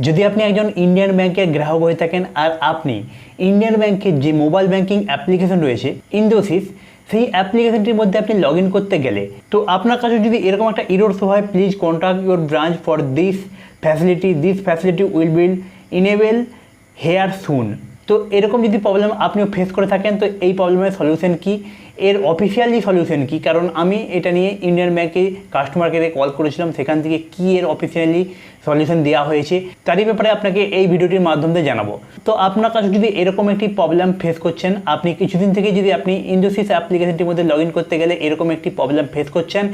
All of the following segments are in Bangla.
যদি আপনি একজন ইন্ডিয়ান ব্যাংকের গ্রাহক হয়ে থাকেন আর আপনি ইন্ডিয়ান ব্যাংকের যে মোবাইল ব্যাংকিং অ্যাপ্লিকেশন রয়েছে ইন্দোসিস সেই অ্যাপ্লিকেশনটির মধ্যে আপনি লগ করতে গেলে, তো আপনার কাছে যদি এরকম একটা ইরোর শো হয় please contact your branch for this facility this facility will be enable here soon তো এরকম যদি প্রবলেম আপনিও ফেস করে থাকেন, তো এই প্রবলেমের সলিউশন কি? এর অফিসিয়ালি সলিউশন কি? কারণ আমি এটা নিয়ে ইন্ডিয়ান ব্যাংকে কাস্টমার কেয়ারে কল করেছিলাম, সেখান থেকে কি এর অফিসিয়ালি সলিউশন দেওয়া হয়েছে, তারই ব্যাপারে আপনাকে এই ভিডিওটির মাধ্যমে জানাব। তো আপনার কাছে যদি এরকম একটি প্রবলেম ফেস করছেন, আপনি কিছুদিন থেকে যদি আপনি ইন্ডোসিস অ্যাপ্লিকেশনটির মধ্যে লগ করতে গেলে এরকম একটি প্রবলেম ফেস করছেন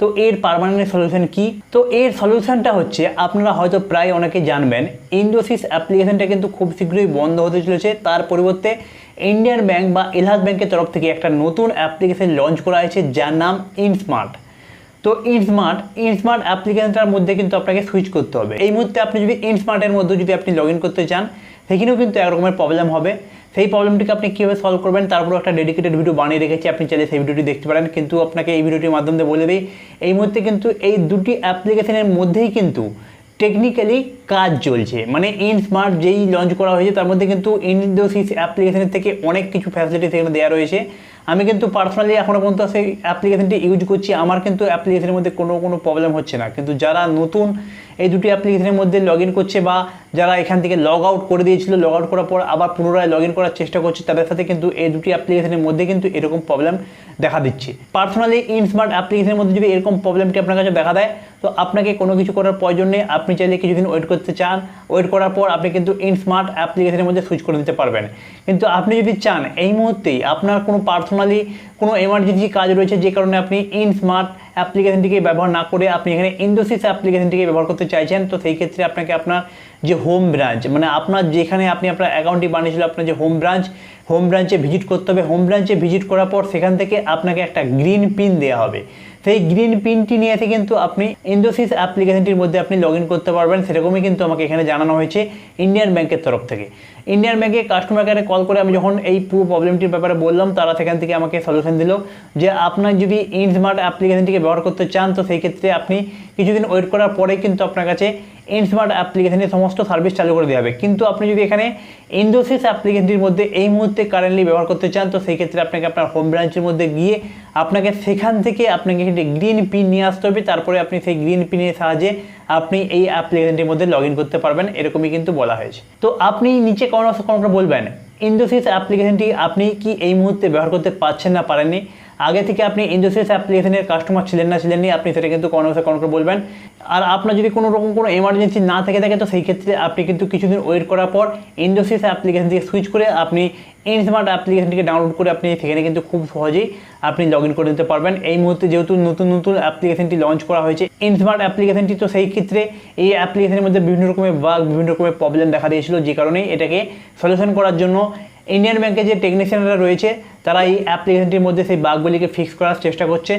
তো এর পারমানেন্ট সলিউশন কি? তো এর সলিউশনটা হচ্ছে, আপনারা হয়তো প্রায় অনেকে জানবেন ইন্ডোসিস অ্যাপ্লিকেশনটা কিন্তু খুব শীঘ্রই বন্ধ হতে চলেছে। তার পরিবর্তে ইন্ডিয়ান ব্যাংক বা এলাহাদ ব্যাংকের তরফ থেকে একটা নতুন অ্যাপ্লিকেশন লঞ্চ করা হয়েছে, যার নাম ইনস্মার্ট তো ইনস্মার্ট ইনস্মার্ট অ্যাপ্লিকেশনটার মধ্যে কিন্তু আপনাকে সুইচ করতে হবে। এই মুহূর্তে আপনি যদি ইনস্মার্টের মধ্যে যদি আপনি লগ করতে চান, সেখানেও কিন্তু একরকমের প্রবলেম হবে। সেই প্রবলেমটিকে আপনি কীভাবে সলভ করবেন, তার একটা ডেডিকেটেড ভিডিও বানিয়ে রেখেছি, আপনি চাইলে সেই ভিডিওটি দেখতে পারেন। কিন্তু আপনাকে এই ভিডিওটির মাধ্যমে বলে দিই, এই মুহূর্তে কিন্তু এই দুটি অ্যাপ্লিকেশনের মধ্যেই কিন্তু টেকনিক্যালি কাজ চলছে। মানে ইন স্মার্ট যেই লঞ্চ করা হয়েছে, তার মধ্যে কিন্তু ইন্ডোসিস অ্যাপ্লিকেশনের থেকে অনেক কিছু ফ্যাসিলিটি সেখানে দেওয়া রয়েছে। আমি কিন্তু পার্সোনালি এখনও পর্যন্ত সেই অ্যাপ্লিকেশনটি ইউজ করছি। আমার কিন্তু অ্যাপ্লিকেশনের মধ্যে কোনো কোনো প্রবলেম হচ্ছে না। কিন্তু যারা নতুন এই দুটি অ্যাপ্লিকেশনের মধ্যে লগ করছে বা যারা এখান থেকে লগ আউট করে দিয়েছিল লগ আউট করার পর আবার পুনরায় লগ করার চেষ্টা করছে, তাদের সাথে কিন্তু এই দুটি অ্যাপ্লিকেশনের মধ্যে কিন্তু এরকম প্রবলেম দেখা দিচ্ছে। পার্সোনালি ইনস্মার্ট অ্যাপ্লিকেশনের মধ্যে যদি এরকম প্রবলেমটি আপনার কাছে দেখা দেয়, তো আপনাকে কোনো কিছু করার প্রয়োজন নেই। আপনি চাইলে কিছুদিন ওয়েট করতে চান। ওয়েট করার পর আপনি কিন্তু ইনস্মার্ট অ্যাপ্লিকেশনের মধ্যে সুইচ করে দিতে পারবেন। কিন্তু আপনি যদি চান, এই মুহূর্তেই আপনার কোনো পার্সোনালি কোনো এমার্জেন্সি কাজ রয়েছে যে কারণে আপনি ইনস্মার্ট অ্যাপ্লিকেশনটিকে ব্যবহার না করে আপনি এখানে ইন্ডোসিস অ্যাপ্লিকেশনটিকে ব্যবহার করতে চাইছেন, তো সেই ক্ষেত্রে আপনাকে আপনার যে হোম ব্রাঞ্চ মানে আপনার যেখানে আপনি আপনার অ্যাকাউন্টটি বানিয়েছিল, আপনার যে হোম ব্রাঞ্চ হোম ব্রাঞ্চে ভিজিট করতে হবে। হোম ব্রাঞ্চে ভিজিট করার পর সেখান থেকে আপনাকে একটা গ্রিন পিন দেওয়া হবে। সেই গ্রিন পিনটি নিয়ে এসে কিন্তু আপনি ইন্ডোসিস অ্যাপ্লিকেশনটির মধ্যে আপনি লগ ইন করতে পারবেন। সেরকমই কিন্তু আমাকে এখানে জানানো হয়েছে ইন্ডিয়ান ব্যাংকের তরফ থেকে। ইন্ডিয়ান ব্যাংকে কাস্টমার কেয়ারে কল করে আমি যখন এই পুরো প্রবলেমটির ব্যাপারে বললাম, তারা সেখান থেকে আমাকে সলিউশন দিল যে আপনার যদি ইনস্মার্ট অ্যাপ্লিকেশনটিকে ব্যবহার করতে চান, তো সেই ক্ষেত্রে আপনি কিছুদিন ওয়েট করার পরে কিন্তু আপনার কাছে ইনস্মার্ট অ্যাপ্লিকেশনের সমস্ত সার্ভিস চালু করে দেওয়া হবে। কিন্তু আপনি যদি এখানে ইন্ডোসিস অ্যাপ্লিকেশনটির মধ্যে এই মুহূর্তে কারেন্টলি ব্যবহার করতে চান, তো সেই ক্ষেত্রে আপনাকে আপনার হোম ব্রাঞ্চের মধ্যে গিয়ে আপনাকে সেখান থেকে আপনাকে গ্রিন পিন নিয়ে আসতে হবে। তারপরে আপনি সেই গ্রিন পিনের সাহায্যে আপনি এই অ্যাপ্লিকেশনটির মধ্যে লগ করতে পারবেন, এরকমই কিন্তু বলা হয়েছে। তো আপনি নিচে কোনো কোনো বলবেন ইন্ডোসিস অ্যাপ্লিকেশনটি আপনি কি এই মুহূর্তে ব্যবহার করতে পারছেন না পারেননি? আগে থেকে আপনি ইন্ডোসিস অ্যাপ্লিকেশনের কাস্টমার ছিলেন না ছিলেননি, আপনি সেটা কিন্তু কোনো কোনো করে বলবেন। আর আপনার যদি কোনো রকম কোনো এমার্জেন্সি না থেকে থাকে, তো সেই ক্ষেত্রে আপনি কিন্তু কিছুদিন ওয়েট করার পর ইন্ডোসিস অ্যাপ্লিকেশন থেকে সুইচ করে আপনি ইনস্মার্ট অ্যাপ্লিকেশনটিকে ডাউনলোড করে আপনি সেখানে কিন্তু খুব সহজেই আপনি লগ ইন করে দিতে পারবেন। এই মুহূর্তে যেহেতু নতুন নতুন অ্যাপ্লিকেশনটি লঞ্চ করা হয়েছে ইনস্মার্ট অ্যাপ্লিকেশনটি তো সেই ক্ষেত্রে এই অ্যাপ্লিকেশনের মধ্যে বিভিন্ন রকমের বাগ বিভিন্ন রকমের প্রবলেম দেখা দিয়েছিল, যে কারণে এটাকে সলিউশন করার জন্য ইন্ডিয়ান ব্যাংকের যে টেকনিশিয়ানরা রয়েছে, তারা এই অ্যাপ্লিকেশনটির মধ্যে সেই বাগগুলিকে ফিক্স করার চেষ্টা করছে।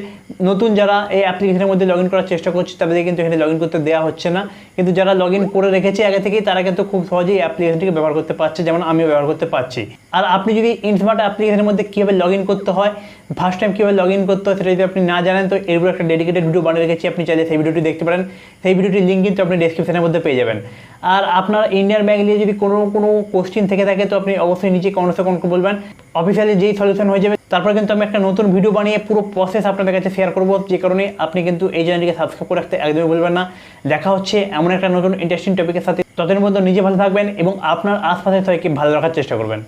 নতুন যারা এই অ্যাপ্লিকেশনের মধ্যে লগ করার চেষ্টা করছে, তাদেরকে কিন্তু এখানে লগ করতে দেওয়া হচ্ছে না। কিন্তু যারা লগ করে রেখেছে আগে থেকেই, তারা কিন্তু খুব সহজেই অ্যাপ্লিকেশনটিকে ব্যবহার করতে পারছে, যেমন আমিও ব্যবহার করতে পারছি। আর আপনি যদি ইনস্মার্ট অ্যাপ্লিকেশনের মধ্যে কীভাবে লগ করতে হয় ফার্স্ট টাইম কীভাবে লগ করতে হয়, সেটা যদি আপনি না জানেন, তো এরপর একটা ডেডিকেটেড ভিডিও বানিয়ে রেখেছি, আপনি চাইলে সেই ভিডিওটি দেখতে পারেন। সেই ভিডিওটির লিঙ্ক কিন্তু আপনি ডিসক্রিপশনের মধ্যে পেয়ে যাবেন। আর আপনার ইন্ডিয়ান ব্যাঙ্ক নিয়ে যদি কোনো কোনো কোশ্চিন থেকে থাকে, তো আপনি অবশ্যই নিচে কমেন্টসে কমেন্ট বলবেন। অফিসিয়ালি যেই সলিউশন হয়ে যাবে, তারপর কিন্তু আমি একটা নতুন ভিডিও বানিয়ে পুরো প্রসেস আপনাদের কাছে শেয়ার করব। যে কারণে আপনি কিন্তু এই চ্যানেলটিকে সাবস্ক্রাইব করে রাখতে একদমই বলবেন না। দেখা হচ্ছে এমন একটা নতুন ইন্টারেস্টিং টপিকের সাথে। ততদিন মধ্যে নিজে ভালো থাকবেন এবং আপনার আশপাশের সবাইকে ভালো রাখার চেষ্টা করবেন।